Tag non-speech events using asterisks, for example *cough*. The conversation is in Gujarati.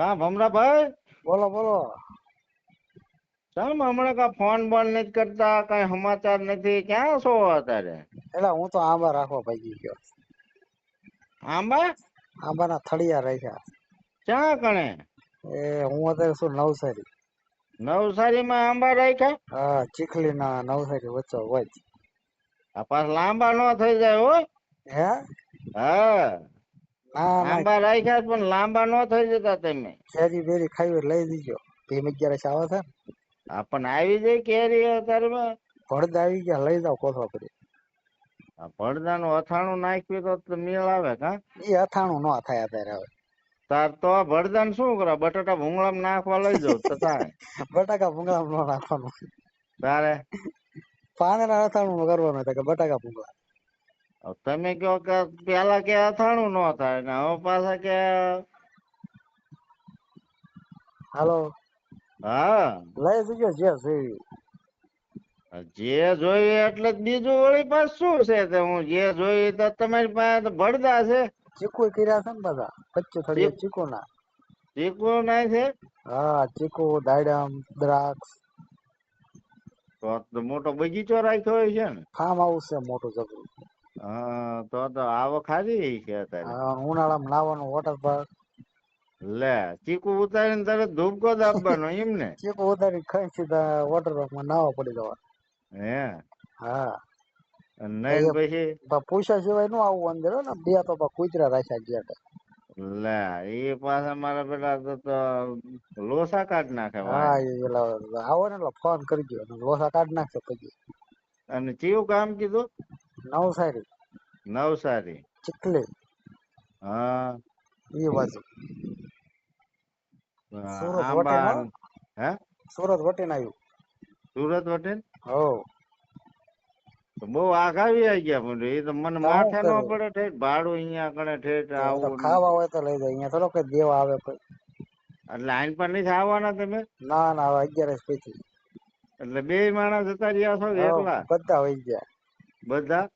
કા ભમરાભાઈ? બોલો બોલો. ચાલ હમણાં કા ફોન બોન નથી કરતા કઈ સમાચાર નથી. ક્યાં છો અત્યારે? એટલે હું તો આંબા રાખવા ભાગી ગયો. આંબા? આંબાના થળિયા રાખ્યા. ક્યાં કણે? એ હું અત્યારે શું નવસારી. નવસારીમાં આંબા રાખ્યા? હા ચીખલી ના નવસારી વચ્ચે વચ આ પાછ લાંબા ન થઈ જાય હો. હે? હા. ના ના રાખ્યા પણ લાંબા નો થઈ જતા તમે. કેરી બેરી ખાઈ લઈ દીજો ભીમ અગિયારસ આવે ને. પણ આવી જાય કેરી અત્યારે ભળદ આવી ગયા લઈ જાવ કોથળા કરી આ ભડદાનું અથાણું નાખ્યું તો મેળ આવે કા? એ અથાણું ન થાય અત્યારે હવે. તાર તો આ ભડદાને શું કરો બટાટા ભૂંગળામાં નાખવા લઈ જાવ તો થાય *laughs* બટાકા ભૂંગળા નો નાખવાનું. તારે? પાનેના અથાણું કરવાનું કે બટાકા ભૂંગળા. તમે કહો કે પેલા કે અથાણું ન થાય ને હવે પાછા કે હાલો. હા. લઈ દીજો જે જોયું જે જોઈએ એટલે બીજું વળી પાછું શું છે તે હું જે જોયું તો તમારી પાસે તો ભડદા છે. ચીકુ કર્યા છે ને બધા? પચીસ થોડી ચીકુ ના ચીકુ ના છે? હા ચીકુ દાડમ દ્રાક્ષ. તો મોટો બગીચો રાખ્યો હોય છે ને? ફાર્મ હાઉસ છે મોટું જબરું તો તો આવક સારી છે અત્યારે. ઉનાળામાં નાવાનું વોટર પાર્ક લે ચીકુ ઉતારીને તરત ધૂપકો દાબવાનો એમ ને. ચીકુ ઉતારી ખાઈ સીધા વોટર પાર્કમાં નાવા પડી જવા હે? હા. નહીં પછી? પૂછ્યા સિવાયનું આવું અંદર ને બે તો કુતરા રાખ્યા ગયા લે એ પાછા મારા પેલા તો લોસા કાઢ નાખે હા એટલે આવો ને એટલે ફોન કરજો અને લોસા કાઢી નાખશે પછી. અને ચીવું કામ કીધું? નવસારી. નવસારી? ચીખલી. હા. એ બાજુ. સુરત વટેન હે. સુરત વટેન આવ્યું. સુરત વટેન હો. તો બહુ આઘાવી આવી ગયા પણ એ તો મને માથે ન પડે ઠેઠ. ભાડું અહીંયા કણે ઠેઠ આવું ખાવા હોય તો લઈ જાય. અહીંયા થોડો કઈ દેવા આવે કોઈ. એટલે આઈન પર નથી આવવાના તમે? ના ના હવે અગિયારસ પછી એટલે બે માણસ જતા રહ્યા છો એકલા? બધા હોય ગયા. બધા?